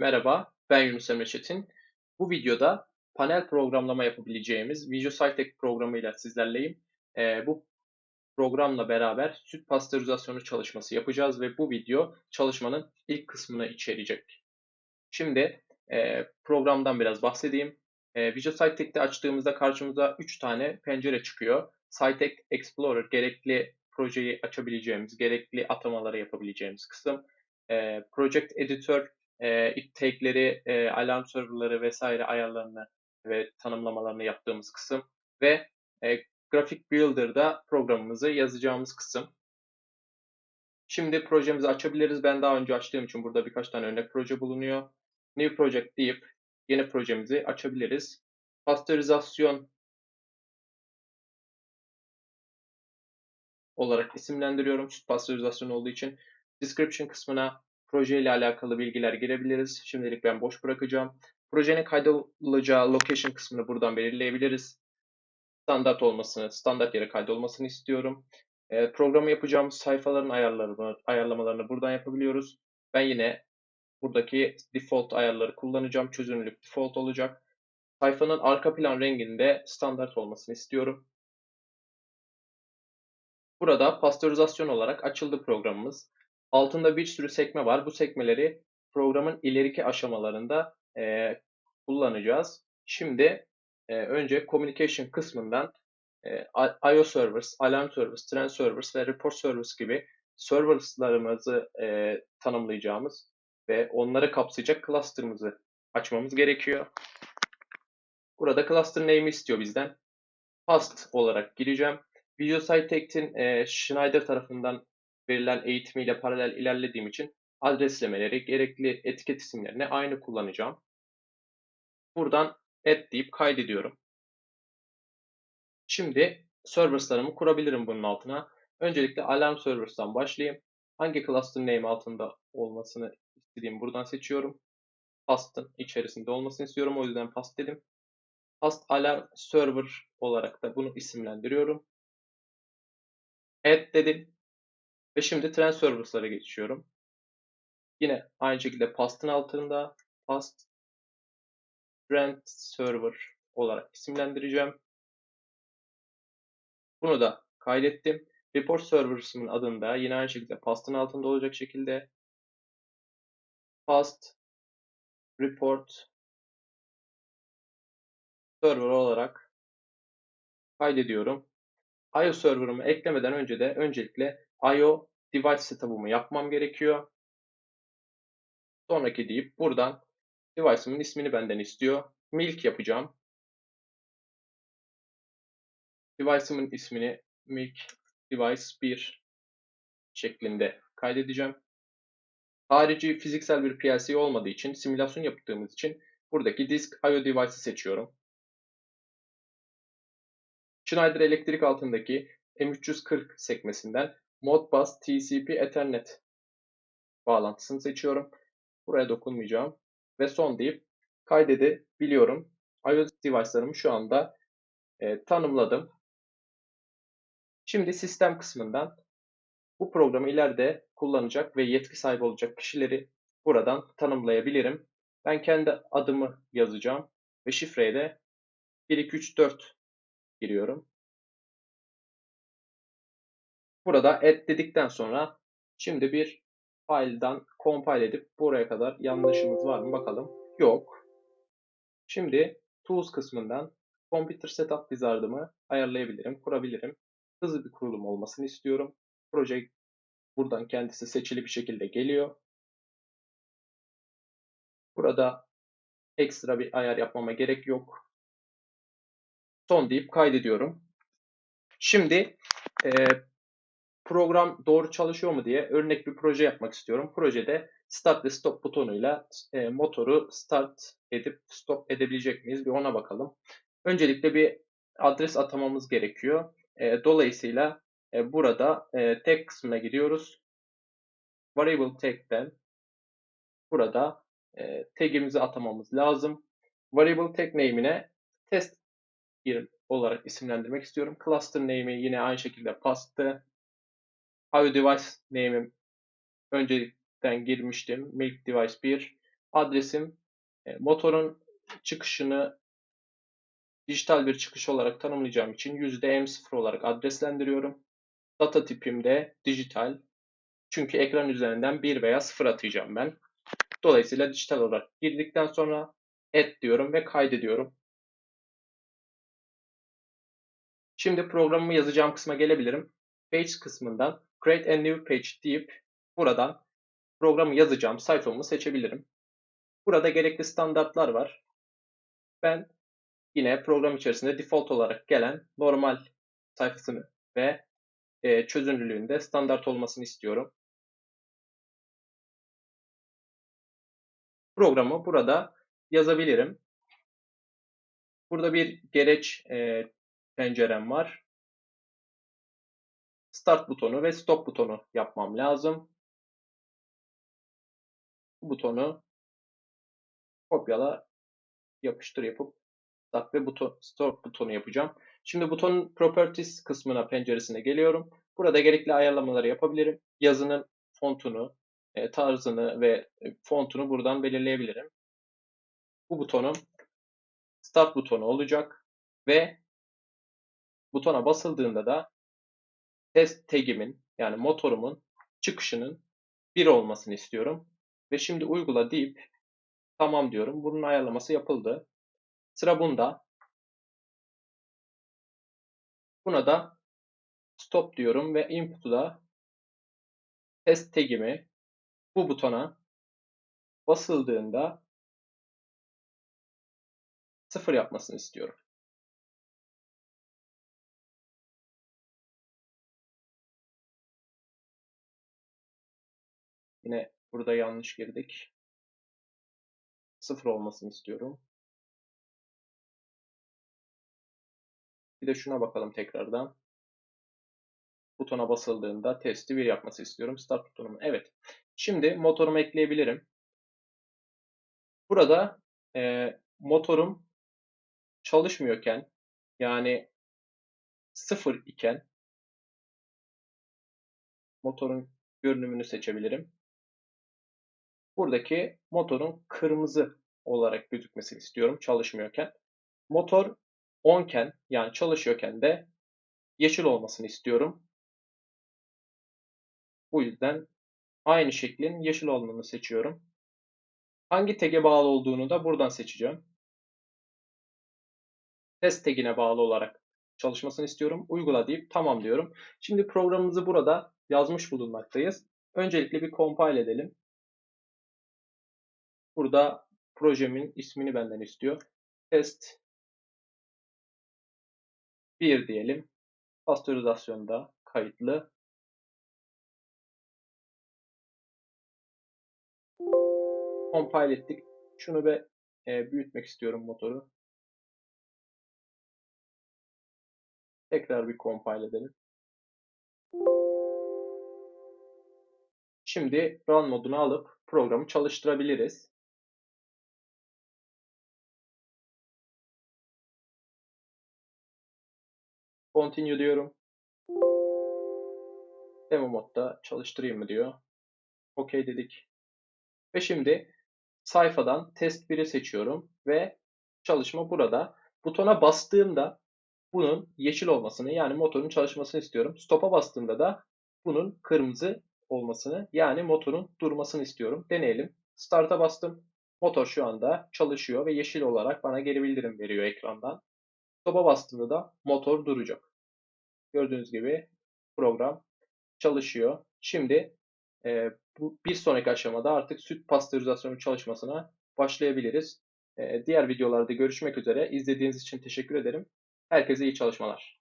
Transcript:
Merhaba, ben Yunus Emre Çetin. Bu videoda panel programlama yapabileceğimiz Visual Cytek programıyla sizlerleyim. Ee, bu programla beraber süt pastörizasyonu çalışması yapacağız ve bu video çalışmanın ilk kısmını içerecek. Şimdi e, programdan biraz bahsedeyim. E, Visual Cytek'te açtığımızda karşımıza 3 tane pencere çıkıyor. Cytek Explorer gerekli projeyi açabileceğimiz, gerekli atamaları yapabileceğimiz kısım. E, Project Editor e, tagleri, e, alarm serverları vesaire ayarlarını ve tanımlamalarını yaptığımız kısım ve e, Graphic Builder'da programımızı yazacağımız kısım. Şimdi projemizi açabiliriz. Ben daha önce açtığım için burada birkaç tane örnek proje bulunuyor. New Project deyip yeni projemizi açabiliriz. Pastörizasyon olarak isimlendiriyorum. Süt pastörizasyon olduğu için. Description kısmına proje ile alakalı bilgiler girebiliriz. Şimdilik ben boş bırakacağım. Projenin kaydolacağı location kısmını buradan belirleyebiliriz. Standart olmasını, standart yere kaydolmasını istiyorum. E, programı yapacağımız sayfaların ayarlarını, ayarlamalarını buradan yapabiliyoruz. Ben yine buradaki default ayarları kullanacağım. Çözünürlük default olacak. Sayfanın arka plan renginde standart olmasını istiyorum. Burada pastörizasyon olarak açıldı programımız. Altında bir sürü sekme var. Bu sekmeleri programın ileriki aşamalarında e, kullanacağız. Şimdi e, önce communication kısmından e, IO servers, alarm servers, trend servers ve report servers gibi serverslarımızı e, tanımlayacağımız ve onları kapsayacak cluster'ımızı açmamız gerekiyor. Burada cluster name'i istiyor bizden. Past olarak gireceğim. Visual Cytek'in e, Schneider tarafından verilen eğitimiyle paralel ilerlediğim için adreslemeleri, gerekli etiket isimlerini aynı kullanacağım. Buradan add deyip kaydediyorum. Şimdi serverslarımı kurabilirim bunun altına. Öncelikle alarm servers'tan başlayayım. Hangi cluster name altında olmasını istediğim buradan seçiyorum. Past'ın içerisinde olmasını istiyorum. O yüzden past dedim. Past alarm server olarak da bunu isimlendiriyorum. Add dedim. Ve şimdi trend servers'lara geçiyorum. Yine aynı şekilde past'ın altında past trend server olarak isimlendireceğim. Bunu da kaydettim. Report servers'ımın adında yine aynı şekilde past'ın altında olacak şekilde past report server olarak kaydediyorum. IO server'ımı eklemeden önce de öncelikle IO device setup'ımı yapmam gerekiyor. Sonraki deyip buradan device'ımın ismini benden istiyor. Milk yapacağım. Device'ımın ismini milk device 1 şeklinde kaydedeceğim. Harici fiziksel bir PLC olmadığı için, simülasyon yaptığımız için buradaki disk IO device'ı seçiyorum. Schneider elektrik altındaki M340 sekmesinden Modbus TCP Ethernet bağlantısını seçiyorum. Buraya dokunmayacağım. Ve son deyip kaydedebiliyorum. iOS device'larımı şu anda e, tanımladım. Şimdi sistem kısmından bu programı ileride kullanacak ve yetki sahibi olacak kişileri buradan tanımlayabilirim. Ben kendi adımı yazacağım ve şifreye de 1234 giriyorum. Burada add dedikten sonra şimdi bir file'dan compile edip buraya kadar yanlışımız var mı bakalım. Yok. Şimdi tools kısmından computer setup wizard'ımı ayarlayabilirim, kurabilirim. Hızlı bir kurulum olmasını istiyorum. Proje buradan kendisi seçili bir şekilde geliyor. Burada ekstra bir ayar yapmama gerek yok. Son deyip kaydediyorum. Şimdi e, program doğru çalışıyor mu diye örnek bir proje yapmak istiyorum. Projede start ve stop butonuyla e, motoru start edip stop edebilecek miyiz bir ona bakalım. Öncelikle bir adres atamamız gerekiyor. E, dolayısıyla e, burada e, tag kısmına gidiyoruz. Variable tag'den burada e, tag'imizi atamamız lazım. Variable tag name'ine test olarak isimlendirmek istiyorum. Cluster name'i yine aynı şekilde pastı. IO device name'im öncelikten girmiştim. Milk device 1. Adresim e, motorun çıkışını dijital bir çıkış olarak tanımlayacağım için %M0 olarak adreslendiriyorum. Data tipim de dijital. Çünkü ekran üzerinden 1 veya 0 atacağım ben. Dolayısıyla dijital olarak girdikten sonra add diyorum ve kaydediyorum. Şimdi programımı yazacağım kısma gelebilirim. Page kısmından Create a new page deyip buradan programı yazacağım sayfamı seçebilirim. Burada gerekli standartlar var. Ben yine program içerisinde default olarak gelen normal sayfasını ve e, çözünürlüğünde standart olmasını istiyorum. Programı burada yazabilirim. Burada bir gereç e, pencerem var. Start butonu ve stop butonu yapmam lazım. Bu butonu kopyala yapıştır yapıp start ve buton, stop butonu yapacağım. Şimdi butonun properties kısmına penceresine geliyorum. Burada gerekli ayarlamaları yapabilirim. Yazının fontunu, e, tarzını ve e, fontunu buradan belirleyebilirim. Bu butonum start butonu olacak ve butona basıldığında da test tagimin yani motorumun çıkışının 1 olmasını istiyorum. Ve şimdi uygula deyip tamam diyorum. Bunun ayarlaması yapıldı. Sıra bunda. Buna da stop diyorum ve input'u da test tagimi bu butona basıldığında sıfır yapmasını istiyorum. Yine burada yanlış girdik. Sıfır olmasını istiyorum. Bir de şuna bakalım tekrardan. Butona basıldığında testi 1 yapması istiyorum. Start butonumu. Evet. Şimdi motorumu ekleyebilirim. Burada e, motorum çalışmıyorken yani sıfır iken motorun görünümünü seçebilirim. Buradaki motorun kırmızı olarak gözükmesini istiyorum çalışmıyorken. Motor 10 iken yani çalışıyorken de yeşil olmasını istiyorum. Bu yüzden aynı şeklin yeşil olanını seçiyorum. Hangi tag'e bağlı olduğunu da buradan seçeceğim. Test tag'ine bağlı olarak çalışmasını istiyorum. Uygula deyip tamam diyorum. Şimdi programımızı burada yazmış bulunmaktayız. Öncelikle bir compile edelim. Burada projemin ismini benden istiyor. Test 1 diyelim. Pastörizasyonda kayıtlı. Compile ettik. Şunu bir e, büyütmek istiyorum motoru. Tekrar bir compile edelim. Şimdi run modunu alıp programı çalıştırabiliriz. Continue diyorum. Demo modda çalıştırayım mı diyor. OK dedik. Ve şimdi sayfadan test 1'i seçiyorum ve çalışma burada. Butona bastığımda bunun yeşil olmasını yani motorun çalışmasını istiyorum. Stop'a bastığımda da bunun kırmızı olmasını yani motorun durmasını istiyorum. Deneyelim. Start'a bastım. Motor şu anda çalışıyor ve yeşil olarak bana geri bildirim veriyor ekrandan. Stop'a bastığımda da motor duracak. Gördüğünüz gibi program çalışıyor. Şimdi e, bu bir sonraki aşamada artık süt pastörizasyonu çalışmasına başlayabiliriz. E, diğer videolarda görüşmek üzere. İzlediğiniz için teşekkür ederim. Herkese iyi çalışmalar.